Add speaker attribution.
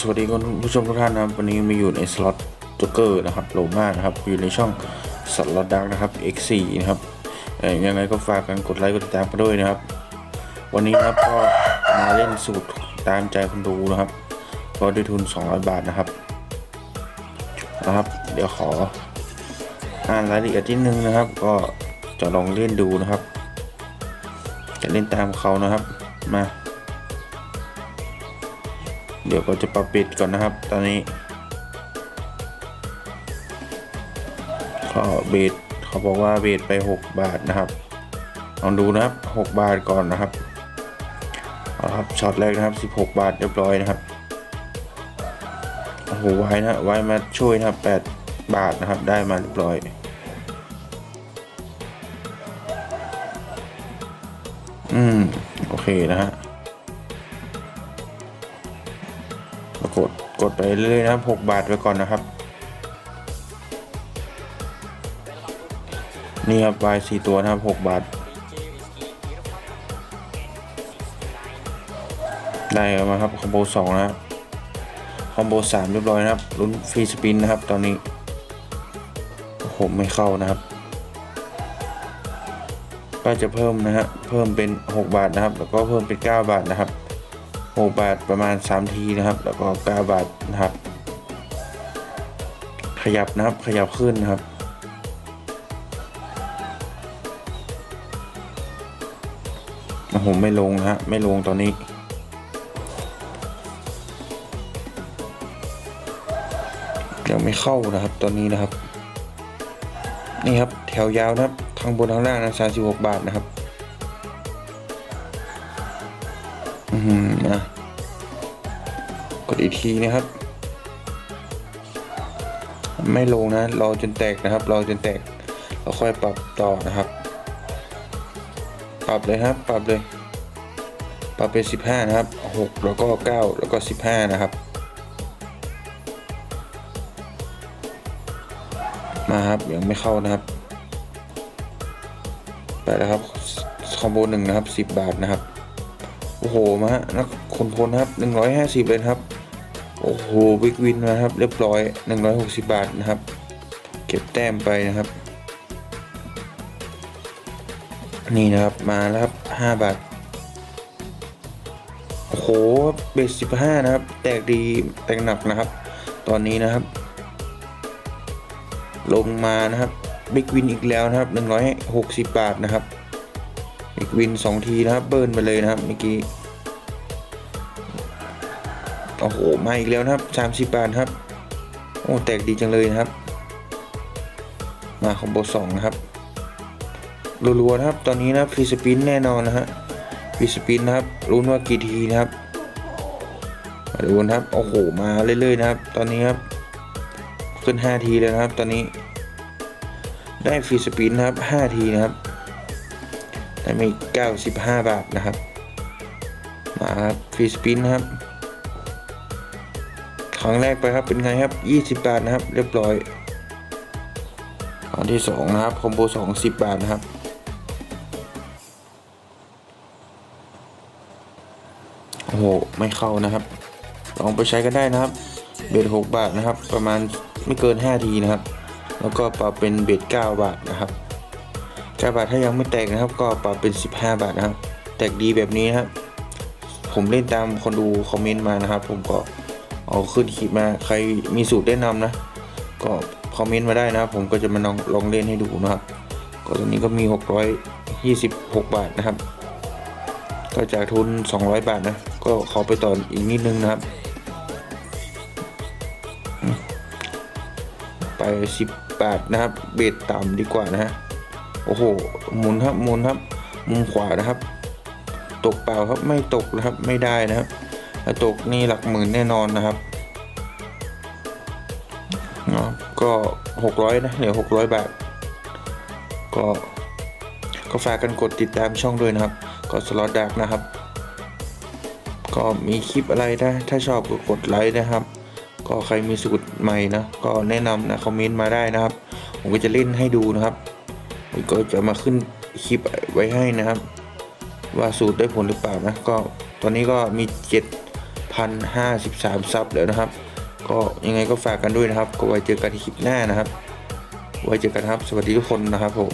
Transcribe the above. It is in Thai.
Speaker 1: สวัสดีคุณผู้ชมทุกท่านนะครับวันนี้มาอยู่ในสล็อตจ็กเกอร์นะครับโลมานะครับ อยู่ในช่องสล็อตดักนะครับ X4 นะครับยังไงก็ฝากกันกดไลค์กดติดตามกันด้วยนะครับ วันนี้นะครับก็มาเล่นสูตรตามใจคนดูนะครับ ก็ด้วยทุน 200 บาทนะครับนะครับ เดี๋ยวขออ่านรายละเอียดนิดนึงนะครับ ก็จะลองเล่นดูนะครับ จะเล่นตามเขานะครับมา ดี๋ยวก็จะปรับปิดก่อนนะครับ ตอนนี้ก็เบสเขาบอกว่าเบสไป 6 บาทนะครับลองดูนะครับ 6 บาทก่อนนะครับเอาครับช็อตแรกนะครับ 16 บาทเรียบร้อยนะครับโอ้โหไว้นะไว้มาช่วยนะครับ 8 บาทนะครับ ได้มาเรียบร้อยอืม โอเคนะฮะ ดกดไปเรื่อยๆนะครับ 6 บาทไปก่อนนะครับ นี่ครับวายสี่ตัวนะครับ 6 บาท ได้มาครับคอมโบสองนะครับคอมโบสามเรียบร้อยนะครับลุ้นฟรีสปินนะครับ ตอนนี้ผมไม่เข้านะครับ ก็จะเพิ่มนะฮะเพิ่มเป็น 6 บาทนะครับ แล้วก็เพิ่มเป็น 9 บาทนะครับ 6บาทประมาณ 3 ทีนะครับ แล้วก็9บาทนะครับ ขยับนะครับขยับขึ้นนะครับโอ้โหไม่ลงนะฮะไม่ลงตอนนี้ ยังไม่เข้านะครับตอนนี้นะครับ นี่ครับแถวยาวนะครับข้างบนข้างล่างนะ36บาทนะครับ นะ กดอีกทีนะครับ ไม่ลงนะรอจนแตกนะครับรอจนแตกแล้วค่อยปรับต่อนะครับ ปรับเลยครับ ปรับเลย ปรับเป็น15 นะครับ 6 แล้วก็ 9 แล้วก็ 15 นะครับ มาครับยังไม่เข้านะครับ ไปแล้วครับคอมโบหนึ่งนะครับ 10 บาทนะครับ อ้โหมาฮะนักคนพลครับ150เลยครับ โอ้โหวิกวินนะครับ เรียบร้อย160บาทนะครับ เก็บแต้มไปนะครับ นี่นะครับมาแล้วครับ5บาทโอ้โหเบส15นะครับ แตกดีแตกหนักนะครับ ตอนนี้นะครับ ลงมานะครับบิ๊กวินอีกแล้วนะครับ160บาทนะครับ บิ๊กวิน2ทีนะครับ เบิร์นไปเลยนะครับเมื่อกี้โอ้โหมาอีกแล้วนะครับ30บาทครับ โอ้แตกดีจังเลยนะครับ มาคอมโบ2นะครับรัวๆนะครับ ตอนนี้นะฟรีสปินแน่นอนนะฮะฟรีสปินนะครับรุ้นว่ากี่ทีนะครับมาดูนะครับโอ้โหมาเรื่อยๆนะครับ ตอนนี้ครับขึ้น 5 ทีแล้วนะครับ ตอนนี้ได้ฟรีสปินนะครับ 5 ทีนะครับ ได้มี95 บาทนะครับ มาครับฟรีสปินนะครับ ครั้งแรกไปครับเป็นไงครับ 20 บาทนะครับ เรียบร้อยครั้งที่ 2 นะครับ คอมโบ2 10 บาทนะครับโอ้โห ไม่เข้านะครับ ลองไปใช้กันได้นะครับ เบ็ด6บาทนะครับ ประมาณไม่เกิน 5 ทีนะครับ แล้วก็ปรับเป็นเบ็ด9บาทนะครับ 9บาทถ้ายังไม่แตกนะครับ ก็ปรับเป็น 15 บาทนะครับ แตกดีแบบนี้นะครับ ผมเล่นตามคนดูคอมเมนต์มานะครับ ผมก็เอาขึ้นคลิปมาใครมีสูตรแนะนำนะ ก็คอมเมนต์มาได้นะครับ ผมก็จะมาลองลองเล่นให้ดูนะครับ ก็ตรงนี้ก็มี 626 บาทนะครับ ก็จากทุน 200 บาทนะ ก็ขอไปต่ออีกนิดนึงนะครับ ไป 10 บาทนะครับ เบสต่ำดีกว่านะฮะ โอ้โหหมุนครับหมุนครับ มุมขวานะครับ ตกเปล่าครับไม่ตกนะครับไม่ได้นะครับถ้าตกนี่หลักหมื่นแน่นอนนะครับเนาะก็ 600 นะเหลือ600 บาท ก็ก็ฝากกันกดติดตามช่องด้วยนะครับ ก็สล็อตดักนะครับ ก็มีคลิปอะไรนะ ถ้าชอบก็กดไลค์นะครับ ก็ใครมีสูตรใหม่นะ ก็แนะนำนะ คอมเมนต์มาได้นะครับ ผมก็จะเล่นให้ดูนะครับ ก็จะมาขึ้นคลิปไว้ให้นะครับ ว่าสูตรได้ผลหรือเปล่านะก็ตอนนี้ก็มี 7,053 ซับแล้วนะครับ ก็ยังไงก็ฝากกันด้วยนะครับ ก็ไว้เจอกันที่คลิปหน้านะครับ ไว้เจอกันครับ สวัสดีทุกคนนะครับผม